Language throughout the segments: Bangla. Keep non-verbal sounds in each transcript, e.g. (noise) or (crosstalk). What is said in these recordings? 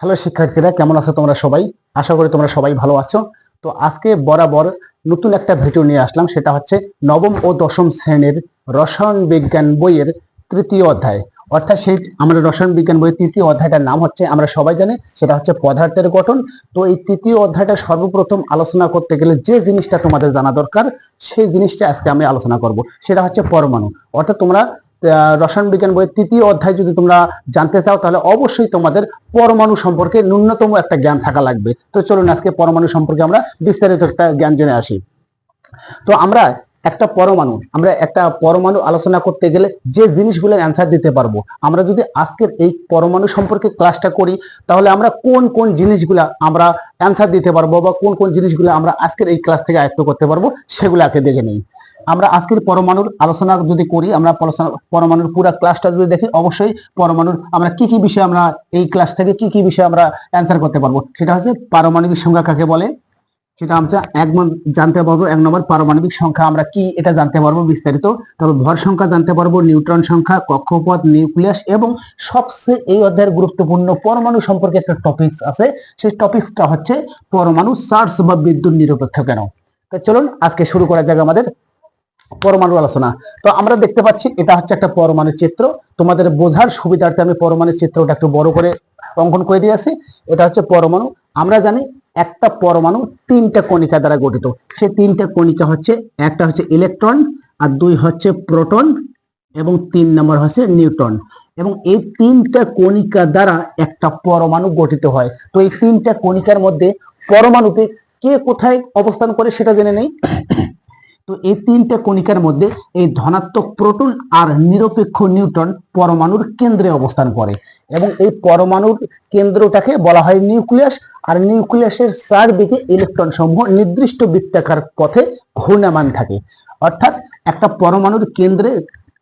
হ্যালো শিক্ষার্থীরা, কেমন আছো তোমরা সবাই? আশা করি তোমরা সবাই ভালো আছো। তো আজকে বরাবর নতুন একটা ভিডিও নিয়ে আসলাম, সেটা হচ্ছে নবম ও দশম শ্রেণির রসায়ন বিজ্ঞান বইয়ের তৃতীয় অধ্যায়। অর্থাৎ সেই আমরা রসায়ন বিজ্ঞান বইয়ের তৃতীয় অধ্যায়টার নাম হচ্ছে, আমরা সবাই জানি, সেটা হচ্ছে পদার্থের গঠন। তো এই তৃতীয় অধ্যায়টা সর্বপ্রথম আলোচনা করতে গেলে যে জিনিসটা তোমাদের জানা দরকার, সেই জিনিসটা আজকে আমি আলোচনা করব, সেটা হচ্ছে পরমাণু। অর্থাৎ তোমরা রসায়ন বিজ্ঞান বইয়ের তৃতীয় অধ্যায় যদি তোমরা জানতে চাও, তাহলে অবশ্যই তোমাদের পরমাণু সম্পর্কে ন্যূনতম একটা জ্ঞান থাকা লাগবে। তো চলুন আজকে পরমাণু সম্পর্কে আমরা বিস্তারিত একটা জ্ঞান জেনে আসি। তো আমরা একটা পরমাণু, আমরা একটা পরমাণু আলোচনা করতে গেলে যে জিনিসগুলোর অ্যান্সার দিতে পারব, আমরা যদি আজকের এই পরমাণু সম্পর্কে ক্লাসটা করি, তাহলে আমরা কোন কোন জিনিসগুলা আমরা অ্যান্সার দিতে পারব বা কোন কোন জিনিসগুলো আমরা আজকের এই ক্লাস থেকে আয়ত্ত করতে পারব, সেগুলাকে দেখে নিই। আমরা আজকের পরমাণুর আলোচনা যদি করি, আমরা পরমাণুর পুরো ক্লাসটা যদি দেখি, অবশ্যই পরমাণুর আমরা কি কি বিষয় আমরা এই ক্লাস থেকে কি কি বিষয় আমরা অ্যান্সার করতে পারব? সেটা হচ্ছে পারমাণবিক সংখ্যা কাকে বলে? সেটা আমরা এক জানতে পারব, এক নম্বর পারমাণবিক সংখ্যা আমরা কি এটা জানতে পারব বিস্তারিত। তারপর ভর সংখ্যা জানতে পারব, নিউট্রন সংখ্যা, কক্ষপথ, নিউক্লিয়াস এবং সবচেয়ে এই অধ্যায়ের গুরুত্বপূর্ণ পরমাণু সম্পর্কে একটা টপিকস আছে। সেই টপিকসটা হচ্ছে পরমাণু চার্জ বা বিদ্যুৎ নিরপেক্ষ কেন? তো চলুন, আজকে শুরু করা যাক আমাদের। পরমাণু আলোচনা। তো আমরা দেখতে পাচ্ছি, এটা হচ্ছে একটা পরমাণু চিত্র। তোমাদের বোঝার সুবিধার্থে আমি পরমাণু চিত্রটা একটু বড় করে অঙ্কন করে দিয়েছি এটা হচ্ছে পরমাণু। আমরা জানি একটা পরমাণু তিনটা কণিকা দ্বারা গঠিত। সেই তিনটা কণিকা হচ্ছে, একটা হচ্ছে ইলেকট্রন আর দুই হচ্ছে প্রোটন এবং তিন নম্বর হচ্ছে নিউট্রন। এবং এই তিনটা কণিকা দ্বারা একটা পরমাণু গঠিত হয়। তো এই তিনটা কণিকার মধ্যে পরমাণুতে কে কোথায় অবস্থান করে সেটা জেনে নেই। তো এই তিনটা কণিকার মধ্যে এই ধনাত্মক প্রোটন আর নিরপেক্ষ নিউট্রন পরমাণুর কেন্দ্রে অবস্থান করে। এবং এই পরমাণুর কেন্দ্রটাকে বলা হয় নিউক্লিয়াস, আর নিউক্লিয়াসের চারদিকে ইলেকট্রন সমূহ নির্দিষ্ট বৃত্তাকার পথে ঘূর্ণায়মান থাকে। অর্থাৎ একটা পরমাণুর কেন্দ্রে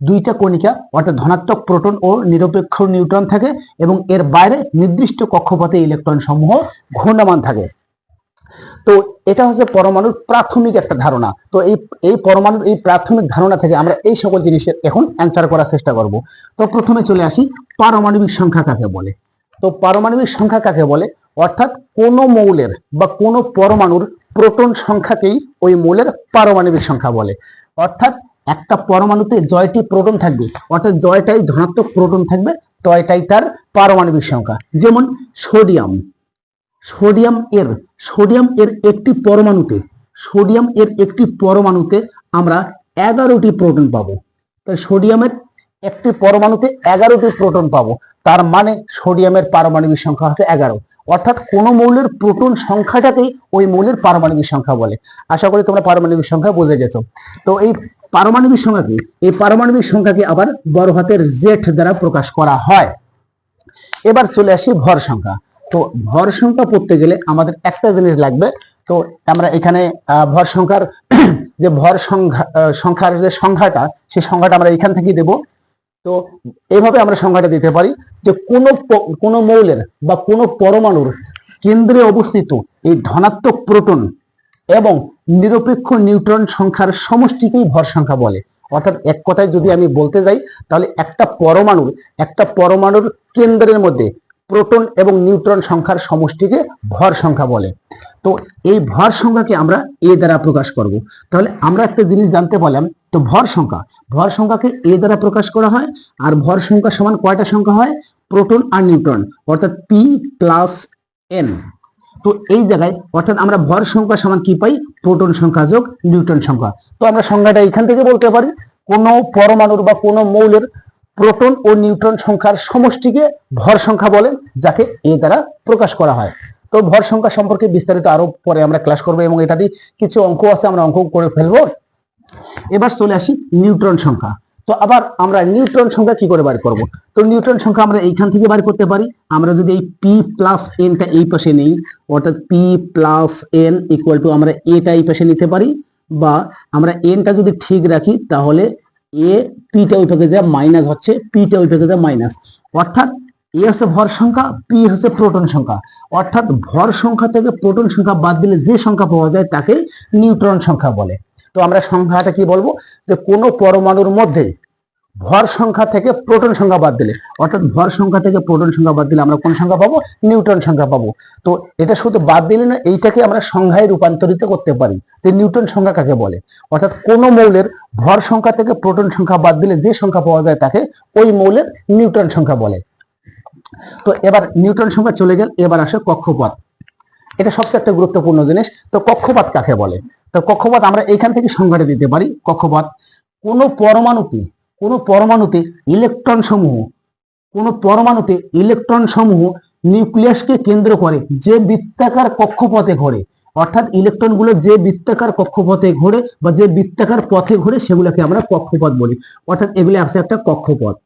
দুইটা কণিকা, অর্থাৎ ধনাত্মক প্রোটন ও নিরপেক্ষ নিউট্রন থাকে এবং এর বাইরে নির্দিষ্ট কক্ষপথে ইলেকট্রন সমূহ ঘূর্ণায়মান থাকে। তো এটা হচ্ছে পরমাণুর প্রাথমিক একটা ধারণা। তো এই এই পরমাণুর এই প্রাথমিক ধারণা থেকে আমরা এই সকল জিনিসের এখন অ্যান্সার করার চেষ্টা করব। তো প্রথমে চলে আসি পারমাণবিক সংখ্যা কাকে বলে? তো পারমাণবিক সংখ্যা কাকে বলে? অর্থাৎ কোন মৌলের বা কোন পরমাণুর প্রোটন সংখ্যাকেই ওই মৌলের পারমাণবিক সংখ্যা বলে। অর্থাৎ একটা পরমাণুতে জয়টি প্রোটন থাকবে, অর্থাৎ জয়টাই ধনাত্মক প্রোটন থাকবে, তয়টাই তার পারমাণবিক সংখ্যা। যেমন সোডিয়াম সোডিয়াম এর সোডিয়াম এর একটি পরমাণুতে, সোডিয়াম এর একটি পরমাণুতে আমরা এগারোটি প্রোটন পাবো। তাই সোডিয়ামের একটি পরমাণুতে এগারোটি প্রোটন পাবো। তার মানে সোডিয়ামের পারমাণবিক সংখ্যা হচ্ছে এগারো। অর্থাৎ কোন মৌলের প্রোটন সংখ্যাটাকেই ওই মৌলের পারমাণবিক সংখ্যা বলে। আশা করি তোমরা পারমাণবিক সংখ্যা বুঝে গেছো। তো এই পারমাণবিক সংখ্যাকে, এই পারমাণবিক সংখ্যাকে আবার বড় হাতের জেড দ্বারা প্রকাশ করা হয়। এবার চলে আসি ভর সংখ্যা। তো ভর সংখ্যা পড়তে গেলে আমাদের একটা জিনিস লাগবে। তো আমরা এখানে ভর সংখ্যার, (clears throat) যে ভর সংখ্যা সংখ্যার যে সংখ্যাটা, সেই সংখ্যাটা আমরা এখান থেকেই দেব। তো এইভাবে আমরা সংখ্যাটা দিতে পারি যে কোন কোন মৌলের বা কোন পরমাণুর কেন্দ্রে অবস্থিত এই ধনাত্মক প্রোটন এবং নিরপেক্ষ নিউট্রন সংখ্যার সমষ্টিকেই ভর সংখ্যা বলে। অর্থাৎ এক কথায় যদি আমি বলতে যাই, তাহলে একটা পরমাণুর একটা পরমাণুর কেন্দ্রের মধ্যে প্রোটন এবং নিউট্রন সংখ্যার সমষ্টিকে ভর সংখ্যা বলে। তো এই ভর সংখ্যাকে আমরা এ দ্বারা প্রকাশ করব। তাহলে আমরা একটা জিনিস জানতে পারলাম, তো ভর সংখ্যা, ভর সংখ্যাকে এ দ্বারা প্রকাশ করা হয় আর ভর সংখ্যা সমান কয়টা সংখ্যা হয়? প্রোটন আর নিউট্রন, অর্থাৎ পি প্লাস এন তো এই জায়গায়, অর্থাৎ আমরা ভর সংখ্যা সমান কি পাই? প্রোটন সংখ্যা যোগ নিউট্রন সংখ্যা। তো আমরা সংখ্যাটা এখান থেকে বলতে পারি, কোন পরমাণুর বা কোন মৌলের প্রোটন ও নিউট্রন সংখ্যার সমষ্টিকে ভর সংখ্যা বলেন, যাকে এ দ্বারা প্রকাশ করা হয়। তো ভর সংখ্যা সম্পর্কে বিস্তারিত আরও পরে আমরা ক্লাস করব এবং এটা দিয়ে কিছু অঙ্ক আছে, আমরা অঙ্ক করে ফেলব। এবার চলে আসি নিউট্রন সংখ্যা। তো আবার আমরা নিউট্রন সংখ্যা কি করে বার করব? তো নিউট্রন সংখ্যা আমরা এইখান থেকে বার করতে পারি। আমরা যদি এই পি প্লাস এনটা এই পাশে নেই, অর্থাৎ P plus N equal to আমরা এটা এই পাশে নিতে পারি, বা আমরা এনটা যদি ঠিক রাখি, তাহলে এ পিটা ওই পাকে মাইনাস হচ্ছে পিটা ওই পাকে মাইনাস অর্থাৎ এ হচ্ছে ভর সংখ্যা পি হচ্ছে প্রোটন সংখ্যা। অর্থাৎ ভর সংখ্যা থেকে প্রোটন সংখ্যা বাদ দিলে যে সংখ্যা পাওয়া যায় তাকে নিউট্রন সংখ্যা বলে। তো আমরা সংখ্যাটা কি বলব? যে কোনো পরমাণুর মধ্যে ভর সংখ্যা থেকে প্রোটন সংখ্যা বাদ দিলে, অর্থাৎ ভর সংখ্যা থেকে প্রোটন সংখ্যা বাদ দিলে আমরা কোন সংখ্যা পাবো? নিউটন সংখ্যা পাবো। তো এটা শুধু বাদ দিলে না, এইটাকে আমরা সংখ্যায় রূপান্তরিত করতে পারি। যে নিউটন সংখ্যা কাকে বলে? অর্থাৎ কোন মৌলের ভর সংখ্যা থেকে প্রোটন সংখ্যা বাদ দিলে যে সংখ্যা পাওয়া যায় তাকে ওই মৌলের নিউটন সংখ্যা বলে। তো এবার নিউটন সংখ্যা চলে গেল, এবার আসে কক্ষপথ। এটা সবচেয়ে একটা গুরুত্বপূর্ণ জিনিস। তো কক্ষপথ কাকে বলে? তো কক্ষপথ আমরা এইখান থেকে সংজ্ঞাটা দিতে পারি, কক্ষপথ। কোন পরমাণুতে কোন পরমাণুতে ইলেকট্রন সমূহ, কোন পরমাণুতে ইলেকট্রন সমূহ নিউক্লিয়াসকে কেন্দ্র করে যে বৃত্তাকার কক্ষপথে ঘোরে। অর্থাৎ ইলেকট্রনগুলো যে বৃত্তাকার কক্ষপথে ঘোরে বা যে বৃত্তাকার পথে ঘোরে সেগুলোকে আমরা কক্ষপথ বলি। অর্থাৎ এগুলো আছে একটা কক্ষপথ।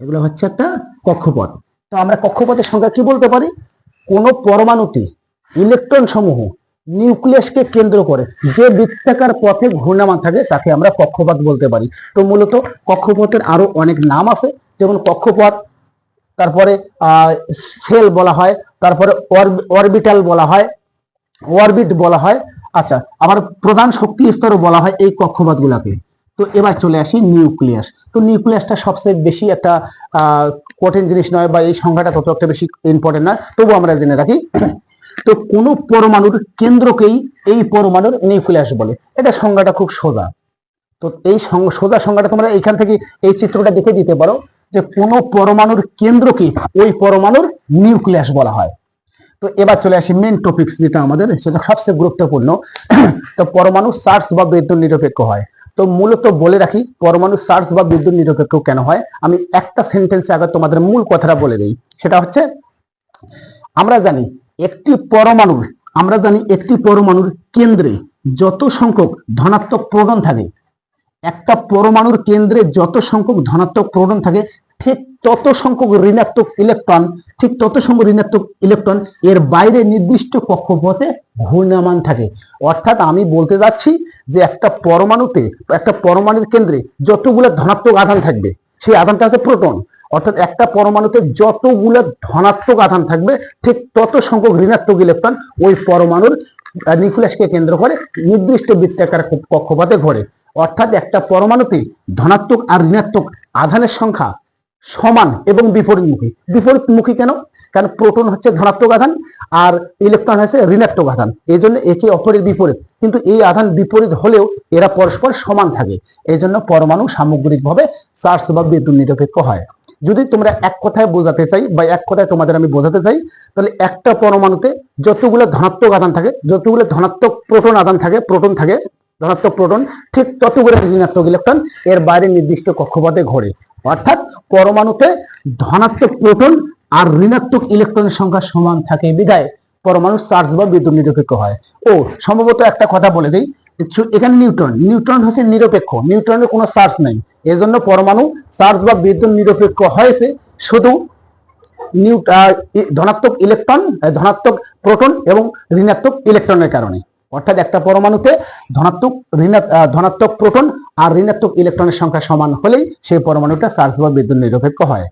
এগুলো হচ্ছে একটা কক্ষপথ। তো আমরা কক্ষপথের সংখ্যা কি বলতে পারি? কোন পরমাণুতে ইলেকট্রন সমূহ নিউক্লিয়াসকে কেন্দ্র করে। যে বৃত্তাকার পথে ঘূর্ণায়মান থাকে, তাকে আমরা কক্ষপথ বলতে পারি। তো মূলত কক্ষপথের আরও অনেক নাম আছে, যেমন কক্ষপথ, তারপরে সেল বলা হয়, তারপরে অরবিটাল বলা হয় অরবিট বলা হয়। আচ্ছা আবার প্রধান শক্তি স্তরও বলা হয় এই কক্ষপথ গুলাকে তো এবার চলে আসি নিউক্লিয়াস তো নিউক্লিয়াসটা সবচেয়ে বেশি একটা কঠিন জিনিস নয় বা এই সংখ্যাটা তত একটা বেশি ইম্পর্টেন্ট নয়। তবু আমরা জেনে রাখি তো কোন পরমাণুর কেন্দ্রকেই এই পরমাণুর নিউক্লিয়াস বলে। এটা সংজ্ঞাটা খুব সোজা। তো এই সোজা সংজ্ঞাটা তোমরা এইখান থেকে এই চিত্রটা দেখে দিতে পারো যে কোন পরমাণুর কেন্দ্রকে ওই পরমাণুর নিউক্লিয়াস বলা হয়। তো এবার চলে আসি মেন টপিকস যেটা আমাদের, সেটা সবচেয়ে গুরুত্বপূর্ণ। তো পরমাণু চার্জ বা বিদ্যুৎ নিরপেক্ষ হয়। তো মূলত বলে রাখি, পরমাণু চার্জ বা বিদ্যুৎ নিরপেক্ষ কেন হয়? আমি একটা সেন্টেন্সে আগে তোমাদের মূল কথাটা বলে দিই। সেটা হচ্ছে, আমরা জানি একটি পরমাণুর, আমরা জানি একটি পরমাণুর কেন্দ্রে যত সংখ্যক ধনাত্মক প্রোটন থাকে, একটা পরমাণুর কেন্দ্রে যত সংখ্যক ধনাত্মক প্রোটন থাকে, ঠিক তত সংখ্যক ঋণাত্মক ইলেকট্রন, ঠিক তত সংখ্যক ঋণাত্মক ইলেকট্রন এর বাইরে নির্দিষ্ট কক্ষপথে ঘূর্ণায়মান থাকে। অর্থাৎ আমি বলতে যাচ্ছি যে একটা পরমাণুতে, একটা পরমাণুর কেন্দ্রে যতগুলো ধনাত্মক আধান থাকবে, সেই আধানটা হচ্ছে প্রোটন। অর্থাৎ একটা পরমাণুতে যতগুলো ধনাত্মক আধান থাকবে, ঠিক তত সংখ্যক ঋণাত্মক ইলেকট্রন ওই পরমাণুর নিউক্লিয়াসকে কেন্দ্র করে নির্দিষ্ট বৃত্তাকার ক- কক্ষপথে ঘোরে। অর্থাৎ একটা পরমাণুতে ধনাত্মক আর ঋণাত্মক আধানের সংখ্যা সমান এবং বিপরীতমুখী। বিপরীতমুখী কেন? কারণ প্রোটন হচ্ছে ধনাত্মক আধান আর ইলেকট্রন হচ্ছে ঋণাত্মক আধান। এই জন্য একে অপরের বিপরীত। কিন্তু এই আধান বিপরীত হলেও এরা পরস্পর সমান থাকে। এই জন্য পরমাণু সামগ্রিকভাবে চার্জ বা বিদ্যুৎ নিরপেক্ষ হয়। যদি তোমরা এক কথায় বোঝাতে চাই বা এক কথায় তোমাদের আমি বোঝাতে চাই, তাহলে একটা পরমাণুতে যতগুলো ধনাত্মক আধান থাকে, যতগুলো ধনাত্মক প্রোটন আধান থাকে, প্রোটন থাকে, ধনাত্মক প্রোটন, ঠিক ততগুলো ঋণাত্মক ইলেকট্রন এর বাইরে নির্দিষ্ট কক্ষপথে ঘোরে। অর্থাৎ পরমাণুতে ধনাত্মক প্রোটন আর ঋণাত্মক ইলেকট্রনের সংখ্যা সমান থাকে বিধায় পরমাণু চার্জ বা বিদ্যুৎ নিরপেক্ষ হয়। ও, সম্ভবত একটা কথা বলে দিই এখানে নিউট্রন নিউট্রন হচ্ছে নিরপেক্ষ নিউট্রনের কোনো চার্জ নেই। এজন্য পরমাণু চার্জ বা বিদ্যুৎ নিরপেক্ষ হয়েছে, শুধু নিউ ধনাত্মক ইলেকট্রন ধনাত্মক প্রোটন এবং ঋণাত্মক ইলেকট্রনের কারণে। অর্থাৎ একটা পরমাণুতে ধনাত্মক ধনাত্মক প্রোটন আর ঋণাত্মক ইলেকট্রনের সংখ্যা সমান হলেই সেই পরমাণুটা চার্জ বা বিদ্যুৎ নিরপেক্ষ হয়।